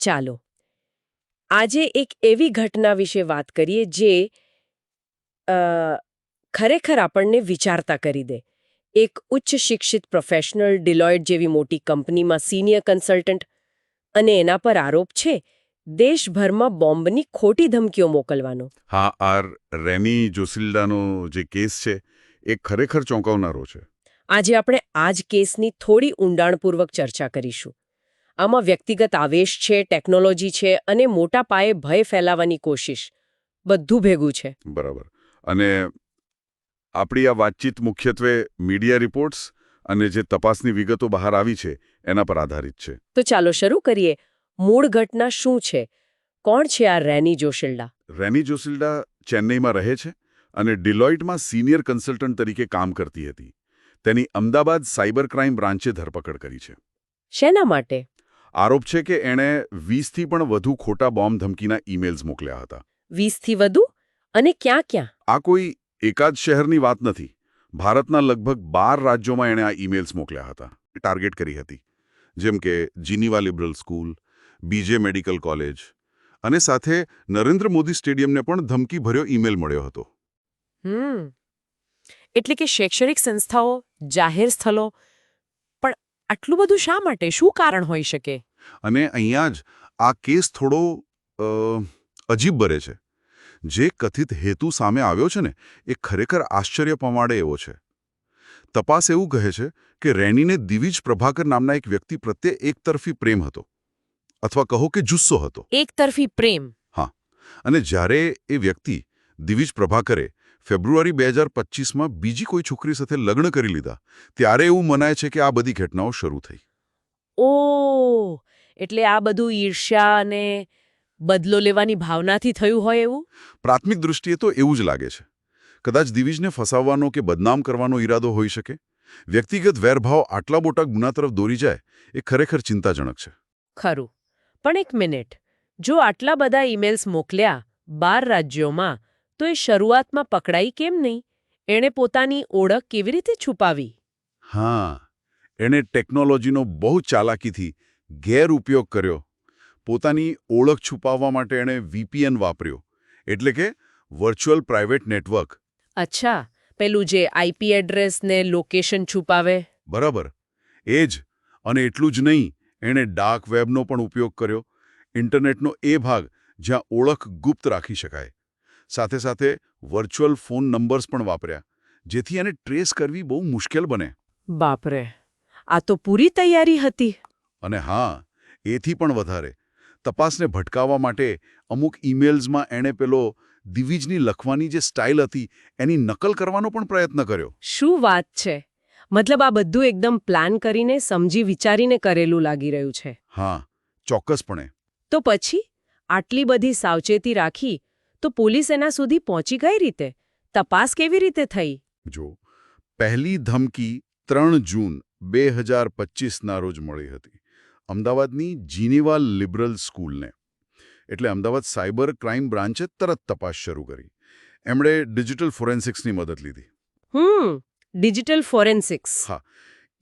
ચાલો આજે એક એવી ઘટના વિશે વાત કરીએ જે ખરેખર આપણને વિચારતા કરી દે. એક ઉચ્ચ શિક્ષિત પ્રોફેશનલ ડિલોઇટ જેવી મોટી કંપનીમાં સિનિયર કન્સલ્ટન્ટ અને એના પર આરોપ છે દેશભરમાં બોમ્બની ખોટી ધમકીઓ મોકલવાનો. હા આર રેમી જોસિલ્ડાનો જે કેસ છે એ ખરેખર ચોંકાવનારો છે. આજે આપણે આ જ કેસની થોડી ઊંડાણપૂર્વક ચર્ચા કરીશું. આમાં વ્યક્તિગત આવેશ છે ટેકનોલોજી છે અને મોટા પાયે ભય ફેલાવવાની કોશિશ. બધું ભેગું છે. બરાબર. અને આપણી આ વાતચીત મુખ્યત્વે મીડિયા રિપોર્ટ્સ અને જે તપાસની વિગતો બહાર આવી છે એના પર આધારિત છે. તો ચાલો શરૂ કરીએ. મૂળ ઘટના શું છે? કોણ છે આ રેની જોશિલ્ડા? રેની જોસિલ્ડા ચેન્નઈમાં રહે છે અને ડિલોઇટમાં સિનિયર કન્સલ્ટન્ટ તરીકે કામ કરતી હતી. તેની અમદાવાદ સાયબર ક્રાઇમ બ્રાન્ચે ધરપકડ કરી છે. શેના માટે? આરોપ છે કે એણે વીસથી પણ વધુ ખોટા બોમ્બ ધમકીના ઈમેલ્સ મોકલ્યા હતા. વીસથી વધુ? અને ક્યાં ક્યાં? આ કોઈ એકાદ શહેરની વાત નથી. ભારતના લગભગ બાર રાજ્યોમાં એણે આ ઈમેલ્સ મોકલ્યા હતા. ટાર્ગેટ કરી હતી. જેમ કે Geneva liberal school BJ medical college અને સાથે નરેન્દ્ર મોદી સ્ટેડિયમને પણ ધમકીભર્યો ઈમેલ મળ્યો હતો. હમ. એટલે કે શૈક્ષણિક સંસ્થાઓ જાહેર સ્થળો આટલું બધું શા માટે? શું કારણ હોઈ શકે? અને અહીંયા જ આ કેસ થોડો અજીબ બને છે. જે કથિત હેતુ સામે આવ્યો છે ને એ ખરેખર આશ્ચર્ય પમાડે એવો છે. તપાસ એવું કહે છે કે રેનીને દિવિજ પ્રભાકર નામના એક વ્યક્તિ પ્રત્યે એકતરફી પ્રેમ હતો. અથવા કહો કે જુસ્સો હતો. એકતરફી પ્રેમ. હા. અને જ્યારે એ વ્યક્તિ દિવિજ પ્રભાકરે ફેબ્રુઆરી બે હજાર પચીસમાં બીજી કોઈ છોકરી સાથે લગ્ન કરી લીધા ત્યારે એવું મનાય છે કે આ બધી ઘટનાઓ શરૂ થઈ. ઓ એટલે આ બધું ઈર્ષ્યા અને બદલો લેવાની ભાવનાથી થયું હોય એવું? પ્રાથમિક દૃષ્ટિએ તો એવું જ લાગે છે. કદાચ દિવિજને ફસાવવાનો કે બદનામ કરવાનો ઈરાદો હોઈ શકે? વ્યક્તિગત વેરભાવ આટલા મોટા ગુના તરફ દોરી જાય એ ખરેખર ચિંતાજનક છે. ખરું. પણ એક મિનિટ. જો આટલા બધા ઈમેલ્સ મોકલ્યા બાર રાજ્યોમાં તો એ શરૂઆતમાં પકડાઈ કેમ નહીં? એણે પોતાની ઓળખ કેવી રીતે છુપાવી? હા એણે ટેકનોલોજીનો બહુ ચાલાકીથી ગેરઉપયોગ કર્યો. પોતાની ઓળખ છુપાવવા માટે એણે વીપીએન વાપર્યો એટલે કે વર્ચ્યુઅલ પ્રાઇવેટ નેટવર્ક. અચ્છા પેલું જે આઈપી એડ્રેસ ને લોકેશન છુપાવે? બરાબર એ જ અને એટલું જ નહીં એણે ડાર્ક વેબનો પણ ઉપયોગ કર્યો. ઇન્ટરનેટનો એ ભાગ જ્યાં ઓળખ ગુપ્ત રાખી શકાય. સાથે સાથે વર્ચ્યુઅલ ફોન નંબર્સ પણ વાપર્યા જેથી એને ટ્રેસ કરવી બહુ મુશ્કેલ બને. બાપરે આ તો પૂરી તૈયારી હતી. અને હા એથી પણ વધારે. તપાસને ભટકાવવા માટે અમુક ઈમેલ્સમાં એણે પેલો દિવિજની લખવાની જે સ્ટાઇલ હતી એની નકલ કરવાનો પણ પ્રયત્ન કર્યો. શું વાત છે? મતલબ આ બધું એકદમ પ્લાન કરીને સમજી વિચારીને કરેલું લાગી રહ્યું છે. હા ચોક્કસપણે. તો પછી? આટલી બધી સાવચેતી રાખી તો પોલીસ એના સુધી પહોંચી કઈ રીતે? તપાસ કેવી રીતે થઈ? જો પહેલી ધમકી ત્રણ જૂન બે હજાર પચીસના રોજ મળી હતી. અમદાવાદની જીનીવા લિબરલ સ્કૂલને. એટલે અમદાવાદ સાયબર ક્રાઇમ બ્રાન્ચે તરત તપાસ શરૂ કરી. એમણે ડિજિટલ ફોરેન્સિક્સની મદદ લીધી. હમ ડિજિટલ ફોરેન્સિક્સ. હા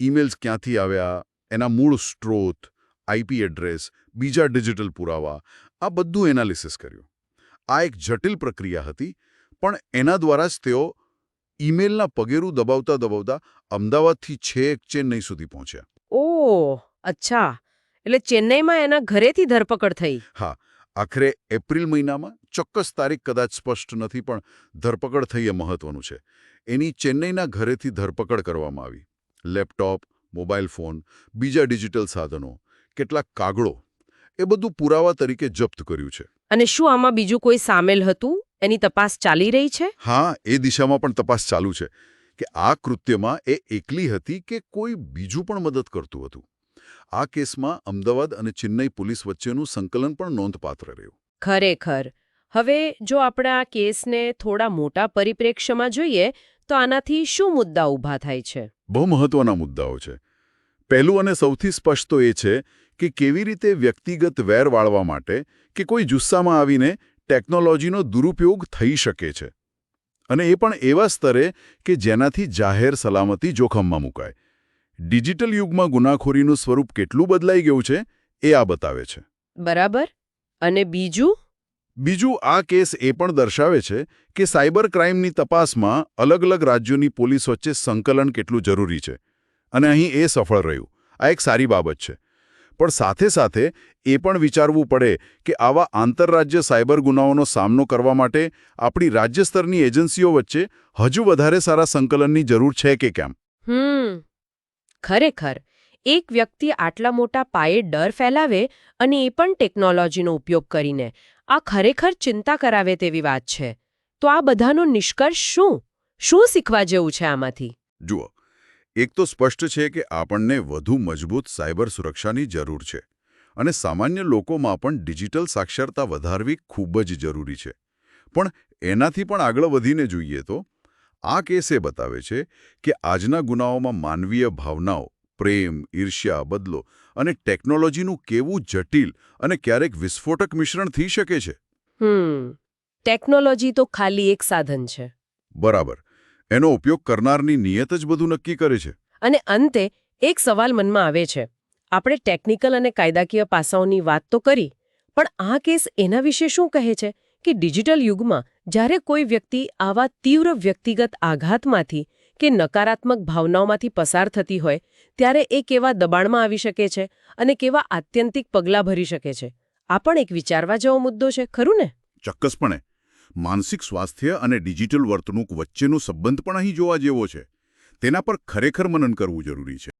ઈમેલ્સ ક્યાંથી આવ્યા એના મૂળ સ્ત્રોત આઈપી એડ્રેસ બીજા ડિજિટલ પુરાવા આ બધું એનાલિસિસ કર્યું. આ એક જટિલ પ્રક્રિયા હતી પણ એના દ્વારા જ તેઓ ઈમેલના પગેરું દબાવતા દબાવતા અમદાવાદથી છેક ચેન્નઈ સુધી પહોંચ્યા. ઓહ અચ્છા. એટલે ચેન્નઈમાં એના ઘરેથી ધરપકડ થઈ? હા આખરે એપ્રિલ મહિનામાં ચોક્કસ તારીખ કદાચ સ્પષ્ટ નથી પણ ધરપકડ થઈ એ મહત્વનું છે. એની ચેન્નઈના ઘરેથી ધરપકડ કરવામાં આવી. લેપટોપ મોબાઈલ ફોન બીજા ડિજિટલ સાધનો કેટલાક કાગળો એ બધું પુરાવા તરીકે જપ્ત કર્યું છે. અને શું આમાં બીજું કોઈ સામેલ હતું? એની તપાસ ચાલી રહી છે? હા એ દિશામાં પણ તપાસ ચાલુ છે કે આ કૃત્યમાં એ એકલી હતી કે કોઈ બીજું પણ મદદ કરતું હતું. આ કેસમાં અમદાવાદ અને ચેન્નઈ પોલીસ વચ્ચેનું સંકલન પણ નોંધપાત્ર રહ્યું. ખરેખર. હવે જો આપણે આ કેસને થોડા મોટા પરિપ્રેક્ષ્યમાં જોઈએ તો આનાથી શું મુદ્દા ઊભા થાય છે? બહુ મહત્વના મુદ્દાઓ છે. પહેલું અને સૌથી સ્પષ્ટ તો એ છે કે કેવી રીતે વ્યક્તિગત વેર વાળવા માટે કે કોઈ જુસ્સામાં આવીને ટેકનોલોજીનો દુરુપયોગ થઈ શકે છે. અને એ પણ એવા સ્તરે કે જેનાથી જાહેર સલામતી જોખમમાં મુકાય. ડિજિટલ યુગમાં ગુનાખોરીનું સ્વરૂપ કેટલું બદલાઈ ગયું છે એ આ બતાવે છે. બરાબર. અને બીજું? બીજું આ કેસ એ પણ દર્શાવે છે કે સાયબર ક્રાઇમની તપાસમાં અલગ અલગ રાજ્યોની પોલીસ વચ્ચે સંકલન કેટલું જરૂરી છે. અને અહીં એ સફળ રહ્યું. આ એક સારી બાબત છે. પણ સાથે સાથે એ પણ વિચારવું પડે કે આવા આંતરરાજ્ય સાયબર ગુનાઓનો સામનો કરવા માટે આપણી રાજ્ય સ્તરની એજન્સીઓ વચ્ચે હજુ વધારે સારા સંકલનની જરૂર છે કે કેમ? હમ. ખરેખર એક વ્યક્તિ આટલા મોટા પાયે ડર ફેલાવે અને એ પણ ટેકનોલોજીનો ઉપયોગ કરીને. આ ખરેખર ચિંતા કરાવે તેવી વાત છે. તો આ બધાનો નિષ્કર્ષ શું? શું શીખવા જેવું છે આમાંથી? જુઓ એક તો સ્પષ્ટ છે કે આપણને વધુ મજબૂત સાયબર સુરક્ષાની જરૂર છે અને સામાન્ય લોકોમાં પણ ડિજિટલ સાક્ષરતા વધારવી ખૂબ જ જરૂરી છે. પણ એનાથી પણ આગળ વધીને જોઈએ તો આ કેસ એ બતાવે છે કે આજના ગુનાઓમાં માનવીય ભાવનાઓ પ્રેમ ઈર્ષ્યા બદલો અને ટેકનોલોજીનું કેવું જટિલ અને ક્યારેક વિસ્ફોટક મિશ્રણ થઈ શકે છે? ટેકનોલોજી તો ખાલી એક સાધન છે. બરાબર. એનો ઉપયોગ કરનારની નિયત જ બધું નક્કી કરે છે. અને અંતે એક સવાલ મનમાં આવે છે. આપણે ટેકનિકલ અને કાયદાકીય પાસાઓની વાત તો કરી પણ આ કેસ એના વિશે શું કહે છે કે ડિજિટલ યુગમાં જ્યારે કોઈ વ્યક્તિ આવા તીવ્ર વ્યક્તિગત આઘાતમાંથી કે નકારાત્મક ભાવનાઓમાંથી પસાર થતી હોય ત્યારે એ કેવા દબાણમાં આવી શકે છે અને કેવા આત્યંતિક પગલાં ભરી શકે છે? આ પણ એક વિચારવા જેવો મુદ્દો છે ખરું ને? ચોક્કસપણે. માનસિક સ્વાસ્થ્ય અને ડિજિટલ વર્તણૂક વચ્ચેનો સંબંધ પણ અહીં જોવા જેવો છે. તેના પર ખરેખર મનન કરવું જરૂરી છે.